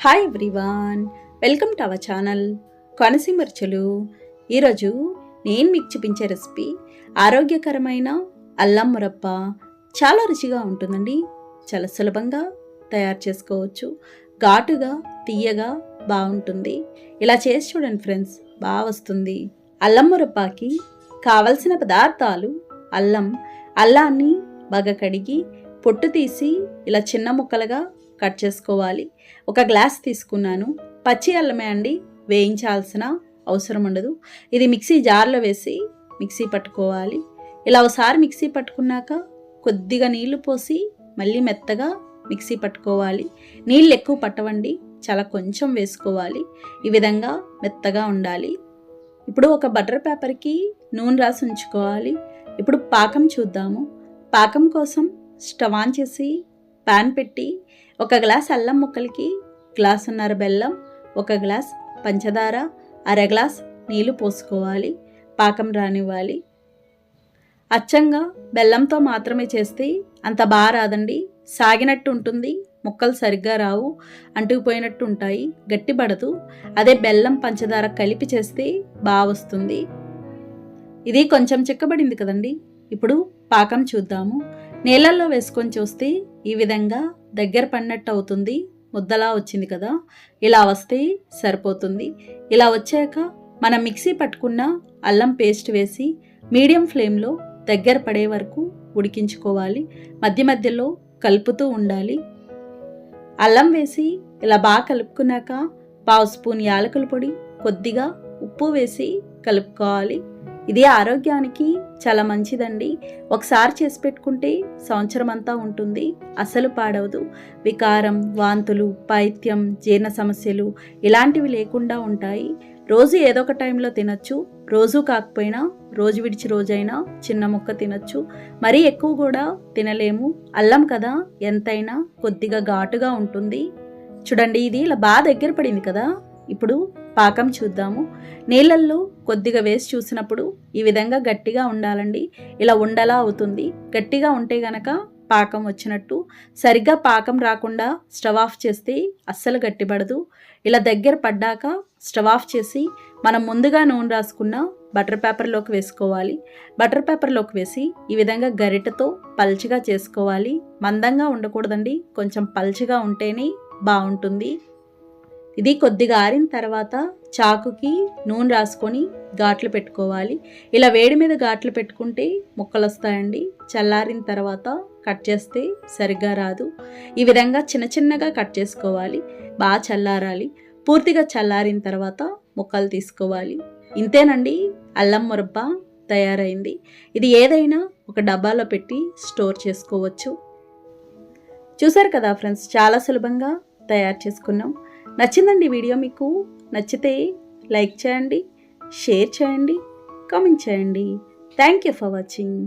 Hi everyone welcome to our channel Konaseema రుచులు ఈరోజు నేను మీకు చూపించే రెసిపీ ఆరోగ్యకరమైన అల్లం మురప్ప. చాలా రుచిగా ఉంటుందండి. చాలా సులభంగా తయారు చేసుకోవచ్చు. ఘాటుగా తీయగా బాగుంటుంది. ఇలా చేసి చూడండి ఫ్రెండ్స్ బాగా వస్తుంది. అల్లం మురప్పకి కావలసిన పదార్థాలు అల్లం అల్లాన్ని బాగా కడిగి పొట్టు తీసి ఇలా చిన్న ముక్కలుగా కట్ చేసుకోవాలి. ఒక గ్లాస్ తీసుకున్నాను. పచ్చి అల్లమే అండి వేయించాల్సిన అవసరం ఉండదు. ఇది మిక్సీ జార్లో వేసి మిక్సీ పట్టుకోవాలి. ఇలా ఒకసారి మిక్సీ పట్టుకున్నాక కొద్దిగా నీళ్ళు పోసి మళ్ళీ మెత్తగా మిక్సీ పట్టుకోవాలి. నీళ్ళు ఎక్కువ పట్టవండి చాలా కొంచెం వేసుకోవాలి. ఈ విధంగా మెత్తగా ఉండాలి. ఇప్పుడు ఒక బటర్ పేపర్కి నూనె రాసి ఉంచుకోవాలి. ఇప్పుడు పాకం చూద్దాము. పాకం కోసం స్టవ్ ఆన్ చేసి పాన్ పెట్టి ఒక గ్లాస్ అల్లం ముక్కలకి గ్లాసున్నర బెల్లం ఒక గ్లాస్ పంచదార అర గ్లాస్ నీళ్ళు పోసుకోవాలి పాకం రానివ్వాలి. అచ్చంగా బెల్లంతో మాత్రమే చేస్తే అంత బాగా రాదండి. సాగినట్టు ఉంటుంది ముక్కలు సరిగ్గా రావు అంటుకుపోయినట్టు ఉంటాయి గట్టిపడదు అదే బెల్లం పంచదార కలిపి చేస్తే బాగా వస్తుంది. ఇది కొంచెం చిక్కబడింది కదండి. ఇప్పుడు పాకం చూద్దాము. నీళ్ళల్లో వేసుకొని చూస్తే ఈ విధంగా దగ్గర పడినట్టు అవుతుంది ముద్దలా వచ్చింది కదా. ఇలా వస్తే సరిపోతుంది. ఇలా వచ్చాక మనం మిక్సీ పట్టుకున్న అల్లం పేస్ట్ వేసి మీడియం ఫ్లేమ్లో దగ్గర పడే వరకు ఉడికించుకోవాలి. మధ్య మధ్యలో కలుపుతూ ఉండాలి. అల్లం వేసి ఇలా బాగా కలుపుకున్నాక పావు స్పూన్ యాలకుల పొడి కొద్దిగా ఉప్పు వేసి కలుపుకోవాలి. ఇది ఆరోగ్యానికి చాలా మంచిదండి. ఒకసారి చేసి పెట్టుకుంటే సంవత్సరం అంతా ఉంటుంది. అసలు పాడవదు. వికారం వాంతులు పైత్యం జీర్ణ సమస్యలు ఇలాంటివి లేకుండా ఉంటాయి. రోజు ఏదో ఒక టైంలో తినచ్చు. రోజు కాకపోయినా రోజు విడిచి రోజైనా చిన్న ముక్క తినచ్చు. మరీ ఎక్కువ కూడా తినలేము. అల్లం కదా ఎంతైనా కొద్దిగా ఘాటుగా ఉంటుంది. చూడండి ఇది ఇలా బాగా దగ్గర పడింది కదా. ఇప్పుడు పాకం చూద్దాము. నీళ్ళల్లో కొద్దిగా వేసి చూసినప్పుడు ఈ విధంగా గట్టిగా ఉండాలండి. ఇలా ఉండలా అవుతుంది. గట్టిగా ఉంటే గనక పాకం వచ్చినట్టు. సరిగ్గా పాకం రాకుండా స్టవ్ ఆఫ్ చేస్తే అస్సలు గట్టిపడదు. ఇలా దగ్గర పడ్డాక స్టవ్ ఆఫ్ చేసి మనం ముందుగా నూనె రాసుకున్న బటర్ పేపర్లోకి వేసుకోవాలి. బటర్ పేపర్లోకి వేసి ఈ విధంగా గరిటతో పల్చగా చేసుకోవాలి. మందంగా ఉండకూడదండి. కొంచెం పల్చగా ఉంటేనే బాగుంటుంది. ఇది కొద్దిగా ఆరిన తర్వాత చాకుకి నూనె రాసుకొని ఘాట్లు పెట్టుకోవాలి. ఇలా వేడి మీద ఘాట్లు పెట్టుకుంటే ముక్కలు వస్తాయండి చల్లారిన తర్వాత కట్ చేస్తే సరిగ్గా రాదు. ఈ విధంగా చిన్న చిన్నగా కట్ చేసుకోవాలి. బాగా చల్లారాలి. పూర్తిగా చల్లారిన తర్వాత ముక్కలు తీసుకోవాలి. ఇంతేనండి అల్లం మురబ్బ తయారైంది. ఇది ఏదైనా ఒక డబ్బాలో పెట్టి స్టోర్ చేసుకోవచ్చు. చూసారు కదా ఫ్రెండ్స్ చాలా సులభంగా తయారు చేసుకున్నాం. నచ్చిందండి వీడియో మీకు? నచ్చితే లైక్ చేయండి షేర్ చేయండి కామెంట్ చేయండి. Thank you for watching